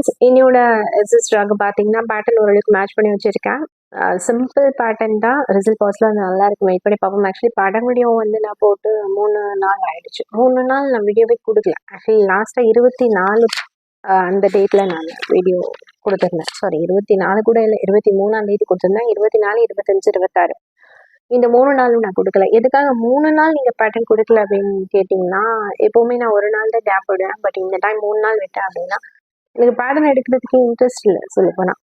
Friends என்னோட எஸ்எஸ்டாக பார்த்தீங்கன்னா pattern ஓரளவுக்கு மேட்ச் பண்ணி வச்சுருக்கேன். சிம்பிள் பேட்டர்ன் தான். ரிசல்ட் பாஸ்ல நல்லா இருக்கும் வெயிட் பண்ணி பார்ப்போம். ஆக்சுவலி படம் வீடியோ வந்து நான் போட்டு மூணு நாள் ஆயிடுச்சு. மூணு நாள் நான் வீடியோவே கொடுக்கல. ஆக்சுவலி லாஸ்ட்டாக இருபத்தி நாலு அந்த டேட்டில் நான் வீடியோ கொடுத்துருந்தேன். சாரி இருபத்தி நாலு கூட இல்லை. இருபத்தி மூணாம் தேதி கொடுத்துருந்தேன். இருபத்தி நாலு இருபத்தஞ்சு இருபத்தாறு. இந்த மூணு நாளும் நான் கொடுக்கல. எதுக்காக மூணு நாள் நீங்கள் பேட்டர்ன் கொடுக்கல அப்படின்னு கேட்டிங்கன்னா எப்போவுமே நான் ஒரு நாள் தான் கேப் விடுவேன். பட் இந்த டைம் மூணு நாள் விட்டேன் அப்படின்னா எனக்கு பேட்டர்ன் எடுக்கிறதுக்கு இன்ட்ரெஸ்ட் இல்லை சொல்ல போனால்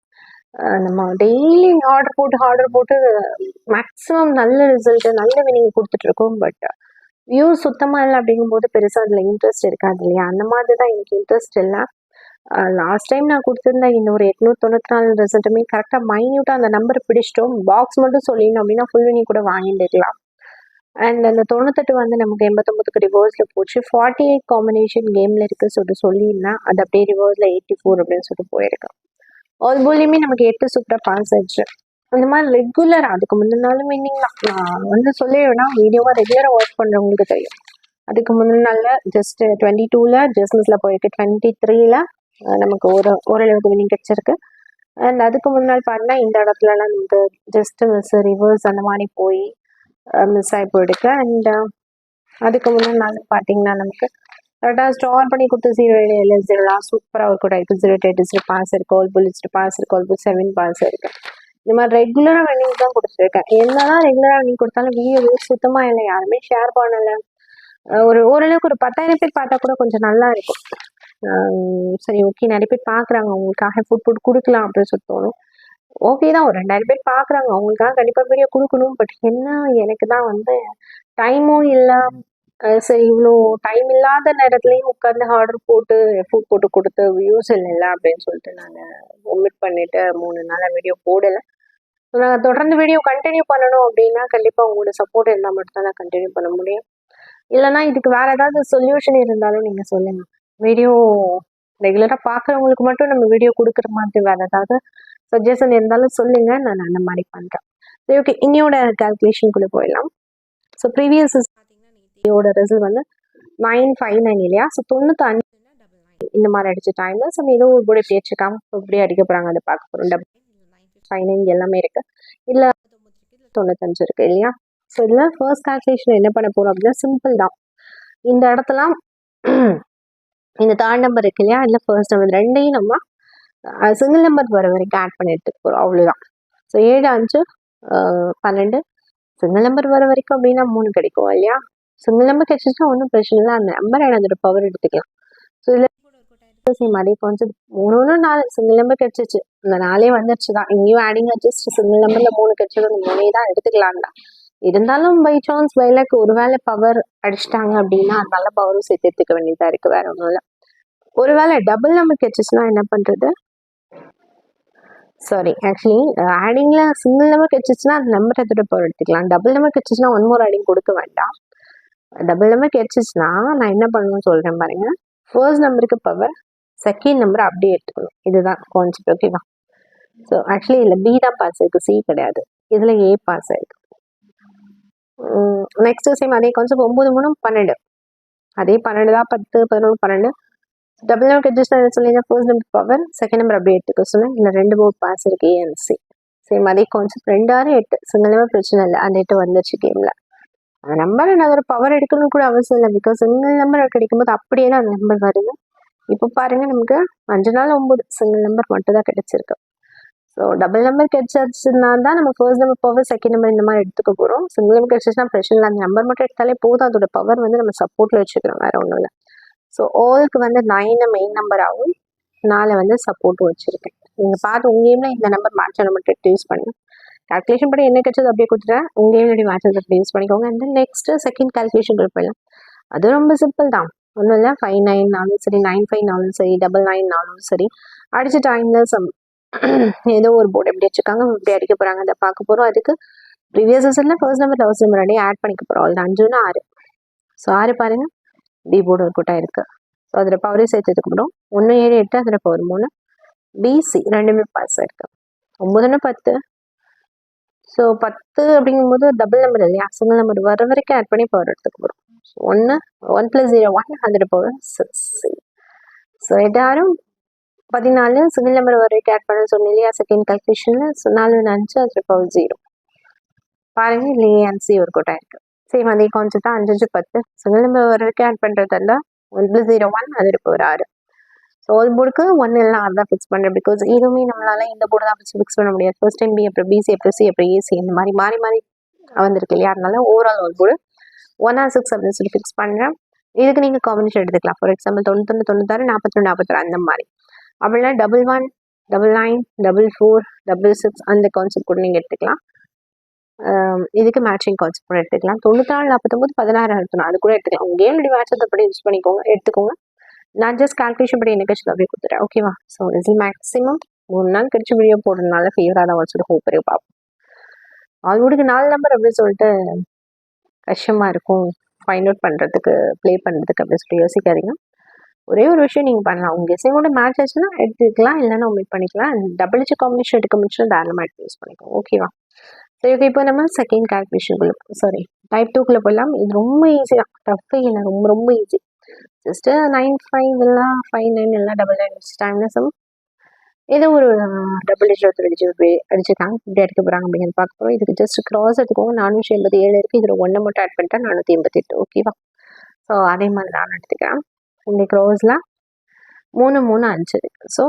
நம்ம டெய்லி ஆர்டர் போட்டு ஆர்டர் போட்டு மேக்ஸிமம் நல்ல ரிசல்ட்டு நல்ல வினிங் கொடுத்துட்ருக்கோம் பட் வியூ சுத்தமாக இல்லை அப்படிங்கும்போது பெருசாக அதில் இன்ட்ரெஸ்ட் இருக்காது இல்லையா? அந்த மாதிரி தான் எனக்கு இன்ட்ரெஸ்ட் இல்லை. லாஸ்ட் டைம் நான் கொடுத்துருந்த இந்த ஒரு தொண்ணூற்றி நாலு ரிசல்ட்டுமே கரெக்டாக மைன்யூட்டாக அந்த நம்பர் பிடிச்சிட்டோம். பாக்ஸ் மட்டும் சொல்லிடணும் அப்படின்னா ஃபுல் வினி கூட வாங்கிட்டு இருக்கலாம் அண்ட் அந்த தொண்ணூத்தெட்டு வந்து நமக்கு எண்பத்தொம்பதுக்கு ரிவர்ஸில் போச்சு. ஃபார்ட்டி எயிட் காம்பினேஷன் கேமில் இருக்குது சொல்லிட்டு சொல்லியிருந்தா அது அப்படியே ரிவர்ஸில் எயிட்டி ஃபோர் அப்படின்னு சொல்லிட்டு போயிருக்கேன் ஆல் போலியுமே நமக்கு எட்டு சூப்பராக பாஸ் ஆயிடுச்சு. அந்த மாதிரி ரெகுலர் அதுக்கு முந்தின நாளும் மீனிங் நான் வந்து சொல்லிடுவேன்னா வீடியோவாக ரெகுலராக ஒர்க் பண்ணுறவங்களுக்கு தெரியும். அதுக்கு முந்தின நாளில் ஜஸ்ட் டுவெண்ட்டி டூவில் ஜஸ்மிஸில் போயிருக்கு. டுவெண்ட்டி த்ரீல நமக்கு ஒரு ஓரளவுக்கு வினிங் கிடச்சிருக்கு. அண்ட் அதுக்கு முன்னாள் பார்த்தா இந்த இடத்துலலாம் நமக்கு ஜஸ்ட் மிஸ் ரிவர்ஸ் அந்த மாதிரி போய் மிஸ் ஆகி போயிடுக்கு அண்ட் அதுக்கு முன்னாடி நாள் பார்த்தீங்கன்னா நமக்கு கரெக்டாக ஸ்டார் பண்ணி கொடுத்து ஜீரோ ஏழு ஏழு ஜீரோலாம் சூப்பராக ஒரு கூட இருக்குது ஜீரோ எயிட் ஜீரோ பாஸ் இருக்கு. ஆல் புலிஸ்ட் பாஸ் இருக்கு. ஓல் புல் செவன் பாஸ் இருக்கு. இந்த மாதிரி ரெகுலராக வினிங் தான் கொடுத்துருக்கேன். என்னதான் ரெகுலராக வினிங் கொடுத்தாலும் வீடியோ சுத்தமாக இல்லை. யாருமே ஷேர் பண்ணலை. ஒரு ஓரளவுக்கு ஒரு பத்தாயிரம் பேர் பார்த்தா கூட கொஞ்சம் நல்லா இருக்கும். சரி ஓகே நிறைய பேர் பார்க்குறாங்க. அவங்களுக்காக ஃபுட் ஃபுட் கொடுக்கலாம் அப்படின்னு சொல்லி தோணும். ஓகே தான். ஒரு ரெண்டாயிரம் பேர் பார்க்குறாங்க. அவங்களுக்காக கண்டிப்பாக வீடியோ கொடுக்கணும். பட் என்ன? எனக்கு தான் வந்து டைமும் இல்லை சரி இவ்வளோ டைம் இல்லாத நேரத்துலையும் உட்காந்து ஆர்டர் போட்டு ஃபுட் போட்டு கொடுத்து வியூஸ் இல்லைல்ல அப்படின்னு சொல்லிட்டு நான் ஒமிட் பண்ணிவிட்டு மூணு நாளாக வீடியோ போடலை. நான் தொடர்ந்து வீடியோ கண்டினியூ பண்ணணும் அப்படின்னா கண்டிப்பாக உங்களோட சப்போர்ட் இருந்தால் மட்டும்தான் நான் கண்டினியூ பண்ண முடியும். இல்லைன்னா இதுக்கு வேற ஏதாவது சொல்யூஷன் இருந்தாலும் நீங்கள் சொல்லுங்கள் வீடியோ ரெகுலராக பார்க்குறவங்களுக்கு மட்டும் நம்ம வீடியோ கொடுக்குற மாதிரி வேறு ஏதாவது சஜஷன் இருந்தாலும் சொல்லுங்க நான் அந்த மாதிரி பண்ணுறேன் சரி ஓகே இன்னியோட கால்குலேஷனுக்குள்ளே போயிடலாம். ஸோ ப்ரீவியஸ் பார்த்தீங்கன்னா நேத்தியோட ரிசல்ட் வந்து நைன் ஃபைவ் நைன் இல்லையா? ஸோ தொண்ணூற்றி அஞ்சு இந்த மாதிரி அடிச்ச டைமில் ஸோ ஏதோ ஒரு கூட பேச்சுக்காம இப்படி அடிக்க போகிறாங்க அதை பார்க்க போகிறோம் டபுள் ஃபைவ் நைன் எல்லாமே இருக்குது இல்லை தொண்ணூத்தஞ்சு இருக்குது இல்லையா? ஸோ இதில் ஃபர்ஸ்ட் கால்குலேஷன் என்ன பண்ண போகிறோம் அப்படின்னா சிம்பிள் தான். இந்த இடத்துல இந்த தேர்ட் நம்பர் இருக்கு இல்லையா? இல்லை ஃபர்ஸ்ட் நம்பர் ரெண்டையும் நம்ம சிங்கிள் நம்பர் வர வரைக்கும் ஆட் பண்ணி எடுத்துக்க போகிறோம் அவ்வளோதான் ஸோ ஏழு அஞ்சு பன்னெண்டு சிங்கிள் நம்பர் வர வரைக்கும் அப்படின்னா மூணு கிடைக்கும் இல்லையா? சிங்கிள் நம்பர் கிடைச்சிச்சுன்னா ஒன்றும் பிரச்சனை இல்லை. அந்த நம்பர் அதோட பவர் எடுத்துக்கலாம். ஸோ இதில் சேம் அதே கான்செப்ட் மூணு ஒன்று நாலு. சிங்கிள் நம்பர் கிடைச்சிச்சு. இந்த நாளே வந்துருச்சு தான் இங்கேயும் ஆடிங் ஜஸ்ட் சிங்கிள் நம்பரில் மூணு கிடைச்சது. அந்த மூணே தான் எடுத்துக்கலாம்டா. தான் இருந்தாலும் பை சான்ஸ் பைலக்கு ஒருவேளை பவர் அடிச்சிட்டாங்க அப்படின்னா அதனால பவரும் சேர்த்து எடுத்துக்க வேண்டியதாக இருக்குது வேற ஒன்றும் இல்லை. ஒருவேளை டபுள் நம்பர் கிடைச்சிச்சுன்னா என்ன பண்ணுறது சாரி ஆக்சுவலி ஆடிங்கில் சிங்கிள் நம்பர் கிடைச்சிச்சுன்னா அந்த நம்பர் எடுத்துகிட்டு போய் எடுத்துக்கலாம். டபுள் நம்பர் கிடைச்சிச்சுன்னா ஒன் மோர் ஆடிங் கொடுக்க வேண்டாம். டபுள் நம்பர் கிடைச்சிச்சுன்னா நான் என்ன பண்ணணும்னு சொல்கிறேன் பாருங்க. ஃபர்ஸ்ட் நம்பருக்கு பவர் செகண்ட் நம்பர் அப்படியே எடுத்துக்கணும். இதுதான் கான்செப்ட் ஓகேவா ஸோ ஆக்சுவலி இதில் பி தான் பாஸ் இருக்குது சி கிடையாது. இதில் ஏ பாஸ் ஆயிருக்கு. நெக்ஸ்ட் சேம் அதே கான்செப்ட் ஒம்பது மூணு பன்னெண்டு. அதே பன்னெண்டு தான் பத்து பதினொன்று பன்னெண்டு. டபுள் நம்பர் கிடைச்சிச்சுன்னா என்ன சொல்லுங்க first number power second number அப்படியே எடுத்துக்க. சொன்னேன் இல்லை ரெண்டு போர்ட் பாஸ் இருக்கு ஏஎன்சி சேம் அதே கான்செப்ட் ரெண்டு எட்டு. சிங்கிள் நம்பர் பிரச்சனை இல்லை. அந்த எட்டு வந்துருச்சு கேமில் அந்த நம்பர் நான் ஒரு பவர் எடுக்கணும்னு கூட அவசியம் இல்லை. பிகாஸ் சிங்கிள் நம்பர் கிடைக்கும்போது அப்படியே தான் அந்த நம்பர் வருது. இப்போ பாருங்க நமக்கு அஞ்சு நாள் ஒம்பது சிங்கிள் நம்பர் மட்டும் தான் கிடைச்சிருக்கு. ஸோ டபுள் நம்பர் கிடைச்சிச்சுன்னா தான் நம்ம first number power second number இந்த மாதிரி எடுத்துக்க போகிறோம் சிங்கிள் நம்பர் கிடைச்சிச்சுன்னா பிரச்சனை இல்லை. அந்த நம்பர் மட்டும் எடுத்தாலே போதும். அதோட பவர் வந்து நம்ம சப்போர்ட்டில் வச்சுக்கிறோம். வேற ஒன்றும் இல்லை. ஸோ ஆலுக்கு வந்து நைனை மெயின் நம்பராகவும் நாலு வந்து சப்போர்ட்டும் வச்சுருக்கேன். நீங்கள் பார்த்து உங்கள் கேமில் இந்த number match number that use பண்ணுங்க கால்குலேஷன் படி என்ன கிடைச்சது அப்படியே கொடுத்துட்டேன் உங்கள் கேமில் மேட்சஸ் அப்படி யூஸ் பண்ணிக்கோங்க. And then next second calculation போயிடலாம். அது ரொம்ப சிம்பிள் தான். ஒன்றும் இல்லை. ஃபைவ் நைன்னாலும் சரி நைன் ஃபைவ்னாலும் சரி டபுள் நைன்னாலும் சரி அடிச்ச டைமில் சம் ஏதோ ஒரு போர்டு எப்படி வச்சுருக்காங்க எப்படி அடிக்க போகிறாங்க அதை பார்க்க போகிறோம் அதுக்கு ப்ரீவியஸ் செஷனில் ஃபர்ஸ்ட் நம்பர் லவ் நம்பர் அப்படியே ஆட் பண்ணிக்க போகிறோம் அது அஞ்சுன்னு ஆறு. ஸோ ஆறு பாருங்கள் டி போர்டு ஒரு கூட்டம் இருக்குது ஸோ அதில் பவரே சேர்த்து போகிறோம் ஒன்று ஏழு எட்டு அதில் பவர் மூணு பிசி ரெண்டுமே பாஸ் ஆயிருக்கு. ஒம்பதுன்னு பத்து. ஸோ பத்து அப்படிங்கும்போது டபுள் நம்பர் இல்லையா? சிங்கிள் நம்பர் வர வரைக்கும் ஆட் பண்ணி பவர் எடுத்துக்க போகிறோம் ஒன்று one plus zero one hundred power six so எல்லாரும் பதினாலு சிங்கிள் நம்பர் வரைக்கும் ஆட் பண்ண சொன்னேன் இல்லையா செகண்ட் கல்குலேஷனில் ஸோ நாலு அஞ்சு அதில் பவர் ஜீரோ பாருங்கள் இல்லையே ஆன்சி ஒரு கூட்டம் இருக்கு. சேம் அதே கான்செப்ட் தான் அஞ்சு பத்து. சிங்கிள் நம்பர் வரைக்கும் ஆட் பண்ணுறது இருந்தால் ஒன்று ஜீரோ ஒன் அது இருக்கு ஒரு ஆறு ஸோ ஒரு போர்டுக்கு ஒன் ஆறு தான் ஃபிக்ஸ் பண்ணுறேன் பிகாஸ் இதுவுமே நம்மளால இந்த போர்டு தான் ஃபஸ்ட் ஃபிக்ஸ் பண்ண முடியாது. ஃபர்ஸ்ட் டைம் பி அப்புறம் பிசி அப்புறம் சி அப்புறம் ஏசி இந்த மாதிரி மாறி மாறி வந்திருக்கு இல்லையா? அதனால ஓவரால் ஒரு போர்டு ஒன் ஆர் சிக்ஸ் அப்படின்னு சொல்லி ஃபிக்ஸ் பண்ணுறேன் இதுக்கு நீங்கள் காம்பினேஷன் எடுத்துக்கலாம். ஃபார் எக்ஸாம்பிள் தொண்ணூத்தொன்று தொண்ணூத்தாறு நாற்பத்தி நாற்பத்தாறு அந்த மாதிரி. அப்படின்னா double one double nine double four double six அந்த கான்செப்ட் கூட நீங்கள் எடுத்துக்கலாம். இதுக்கு மேட்சிங் கார்ட்ஸ் கூட எடுத்துக்கலாம் தொண்ணூத்தாறு நாற்பத்தொம்பது பதினாறு எடுத்துக்கலாம் அது கூட எடுத்துக்கலாம் உங்கள் கேம் மேட்சத்தை படி யூஸ் பண்ணிக்கோங்க எடுத்துக்கோங்க நான் ஜஸ்ட் கால்குலேஷன் படி எனக்கு அப்படியே கொடுத்துறேன் ஓகேவா ஸோ இது மேக்ஸிமம் மூணு நாள் கழிச்சு வீடியோ போடுறதுனால ஃபீவராக தான் வச்சுட்டு ஹோப் இருக்கு பார்ப்போம் ஆல்மோடுக்கு நாலு நம்பர் அப்படின்னு சொல்லிட்டு கஷ்டமாக இருக்கும் ஃபைண்ட் அவுட் பண்ணுறதுக்கு ப்ளே பண்ணுறதுக்கு அப்படின்னு சொல்லி யோசிக்காதீங்க ஒரே ஒரு விஷயம் நீங்கள் பண்ணலாம் உங்கள் கெஸிங்கோட மேட்ச் ஆச்சுன்னா எடுத்துக்கலாம் இல்லைன்னா ஒமிட் பண்ணிக்கலாம் டபுள் ஹெச் காம்பினேஷன் எடுக்க முடிச்சுன்னா தாராளமாக எடுத்து யூஸ் பண்ணிக்கோங்க ஓகேவா சரி ஓகே இப்போ நம்ம செகண்ட் கால்குலேஷனுக்குள்ள சாரி டைப் டூக்குள்ளே போகலாம் இது ரொம்ப ஈஸி தான். டஃப்பு இல்லை. ரொம்ப ரொம்ப ஈஸி ஜஸ்ட்டு நைன் ஃபைவ் இதெல்லாம் ஃபைவ் நைன் எல்லாம் டபுள் நைன் வச்சுட்டாங்கன்னா சம் ஏதோ ஒரு டபுள் டிஜிட் அடிச்சு அடிச்சிருக்காங்க இப்படி எடுக்க போகிறாங்க அப்படின்னு பார்க்க போகிறோம் இதுக்கு ஜஸ்ட் கிராஸ் எடுத்துக்கோங்க. நானூற்றி எண்பத்தி ஏழு இருக்குது இதில் ஒன்று மட்டும் ஆட் பண்ணிட்டா நானூற்றி எண்பத்தி எட்டு ஓகேவா ஸோ அதே மாதிரி நான் எடுத்துக்கிறேன். இந்த க்ரோஸில் மூணு மூணு அஞ்சு இருக்குது ஸோ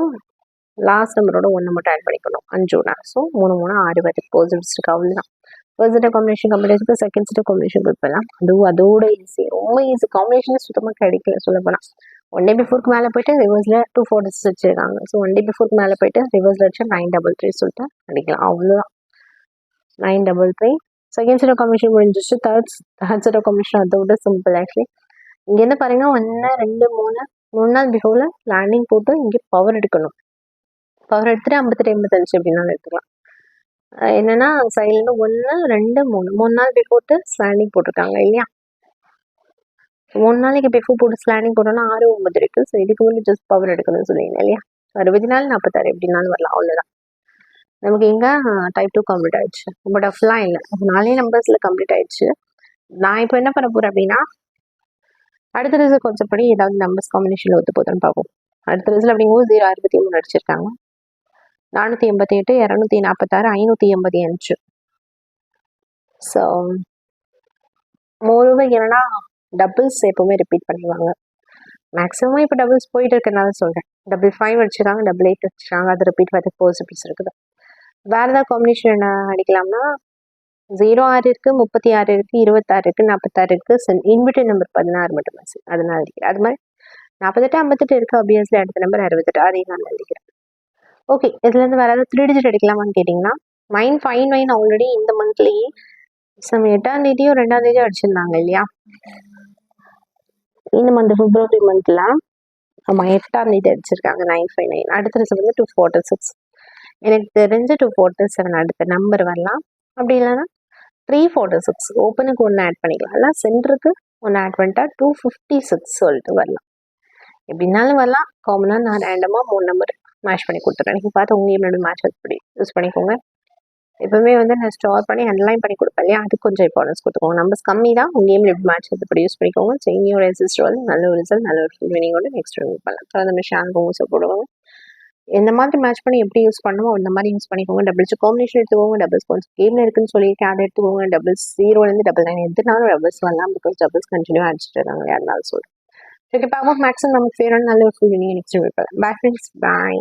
லாஸ்ட் நம்பரோட ஒன்று மட்டும் ஆட் பண்ணிக்கணும். அஞ்சு ஒன்று ஸோ மூணு மூணு ஆறு பேருக்கு பாசிட்டிவ்ஸ் இருக்கு அவ்வளோதான் ஃபர்ஸ்ட் செட் காம்பினேஷன் கம்பெனிஸ்க்கு செகண்ட் செட் காம்பினேஷன் கொடுப்பலாம் அதுவும் அதோட ஈஸி ரொம்ப ஈஸி காம்பினேஷனே சுத்தமாக கிடைக்கல சொல்ல போனால் ஒன் டே பிஃபோருக்கு மேலே போயிட்டு ரிவர்ஸில் டூ ஃபோர் டிஸ் வச்சுருக்காங்க. ஸோ ஒன் டே பிஃபோருக்கு மேலே போயிட்டு ரிவர்ஸில் வச்சு நைன் டபுள் த்ரீ சொல்லிட்டு அடிக்கலாம் அவ்வளோதான் nine double three second set combination முடிஞ்சிச்சு தேர்ட் தேர்ட் செட் காம்பினேஷன் அதை விட சிம்பிள் ஆக்சுவலி இங்கேருந்து பாருங்கன்னா ஒன்று ரெண்டு மூணு. மூணு நாள் பிஃபோரில் லேண்டிங் போட்டு இங்கே பவர் எடுக்கணும். பவர் எடுத்துட்டு ஐம்பத்தெட்டு எண்பத்தஞ்சு அப்படின்னாலும் எடுத்துக்கலாம். என்னன்னா சைட்லேருந்து ஒன்று ரெண்டு மூணு. மூணு நாள் போட்டு ஸ்லாண்டிங் போட்டிருக்காங்க இல்லையா? மூணு நாளைக்கு பிஃபோர் போட்டு ஸ்லாண்டிங் போட்டோம்னா ஆறு ஒன்பது இருக்குது ஸோ இதுக்கு வந்து ஜஸ்ட் பவர் எடுக்கணும்னு சொல்லுவீங்க இல்லையா? அறுபது நாள் நாற்பத்தாறு எப்படினாலும் வரலாம். அவ்வளோதான் நமக்கு இங்கே டைப் டூ கம்ப்ளீட் ஆயிடுச்சு. ரொம்ப டஃப்லாம் இல்லை. நாலே நம்பர்ஸில் கம்ப்ளீட் ஆயிடுச்சு. நான் இப்போ என்ன பண்ண போகிறேன் அப்படின்னா அடுத்த ரிசல்ட் கொஞ்சம் படி ஏதாவது நம்பர்ஸ் காம்பினேஷனில் ஒத்து போதுன்னு பார்ப்போம். அடுத்த ரிசல்ட் அப்படிங்கும்போது ஜீரோ அறுபத்தி மூணு அடிச்சிருக்காங்க. நானூற்றி எண்பத்தி எட்டு இரநூத்தி நாற்பத்தாறு ஐநூற்றி எண்பத்தி அஞ்சு ஸோ மோரோவர் என்னன்னா டபுள்ஸ் எப்போவுமே ரிப்பீட் பண்ணிடுவாங்க. மேக்ஸிமம் இப்போ டபுள்ஸ் போயிட்டு இருக்கனால சொல்கிறேன் டபுள் ஃபைவ் அடிச்சிருக்காங்க டபுள் எயிட் அடிச்சிருக்காங்க அது ரிப்பீட் பார்த்து பாசிபிள்ஸ் இருக்குது. வேறு ஏதாவது காம்பினேஷன் என்ன அடிக்கலாம்னா ஜீரோ ஆறு இருக்குது முப்பத்தி ஆறு இருக்குது இருபத்தாறு இருக்குது நாற்பத்தாறு இருக்குது சென் இன்விட்டட் நம்பர் பதினாறு மட்டும் அதனால அடிக்கிறேன். அது மாதிரி நாற்பத்தெட்டு ஐம்பத்தெட்டு இருக்குது ஆப்வியஸ்லி அடுத்த நம்பர் அறுபத்தெட்டு. அதையும் நான் எழுதிக்கிறேன் ஓகே இதுலேருந்து வேறு ஏதாவது த்ரீ டிஜிட் எடுக்கலாமான்னு கேட்டிங்கன்னா நைன் ஃபைவ் நைன் ஆல்ரெடி இந்த மந்த்லேயே சம் எட்டாம் தேதியோ ரெண்டாம் தேதியோ அடிச்சிருந்தாங்க இல்லையா? இந்த மந்த் பிப்ரவரி மந்த்தில் ஆமாம் எட்டாம் தேதி அடிச்சிருக்காங்க நைன் ஃபைவ் நைன் அடுத்த ரிசல்ட் வந்து டூ ஃபோர்ட்டி சிக்ஸ் எனக்கு தெரிஞ்ச டூ ஃபோர்ட்டி செவன் அடுத்த நம்பர் வரலாம். அப்படி இல்லைன்னா த்ரீ ஃபோர்ட்டி சிக்ஸ் ஓப்பனுக்கு ஒன்று ஆட் பண்ணிக்கலாம். இல்லை சென்டருக்கு ஒன்று ஆட் பண்ணிட்டா டூ ஃபிஃப்டி சிக்ஸ் சொல்லிட்டு வரலாம். எப்படினாலும் வரலாம். காமனாக நான் ரேண்டமாக மூணு நம்பர் மேட்ச் பண்ணி கொடுத்துட்றேன் நீங்கள் பார்த்து உங்கள் என்னோட மேட்ச் அப்படி யூஸ் பண்ணிக்கோங்க. எப்பவுமே வந்து நான் ஸ்டோர் பண்ணி அண்டர்லைன் பண்ணி கொடுப்பேன் இல்லையா? அதுக்கு கொஞ்சம் இம்பார்ட்டன்ஸ் கொடுத்துக்கோங்க. நம்பர்ஸ் கம்மி தான் உங்கள் கேமில் எப்படி மேட்ச் அப்படி யூஸ் பண்ணிக்கோங்க. ஸோ இன்னியோட ரெசிஸ்டர் வந்து நல்ல ஒரு ரிசல்ட் நல்ல ஒரு ஃபுல் வினிங்கோட நெக்ஸ்ட் வினிங் பண்ணலாம். ஸோ அந்த மாதிரி ஷேர் போங்க போடுவாங்க. எந்த மாதிரி மேட்ச் பண்ணி எப்படி யூஸ் பண்ணணுமோ அந்த மாதிரி யூஸ் பண்ணிக்கோங்க. டபுள்ஸ் காம்பினேஷன் எடுத்துக்கோங்க. டபுள்ஸ் கொஞ்சம் கேமில் இருக்குன்னு சொல்லியிருக்கேன் அதை எடுத்துக்கோங்க. டபுள்ஸ் ஜீரோலேருந்து டபுள் நைன் எதுனாலும் டபுள்ஸ் வரலாம். பிகாஸ் டபுள்ஸ் கண்டினியூ அடிச்சுட்டு இருக்காங்க யாருனாலும் சொல்லுங்கள் ஓகே பார்ப்போம் மேக்ஸிமம் நமக்கு ஃபேவரான நல்ல ஒரு full winning next bye friends bye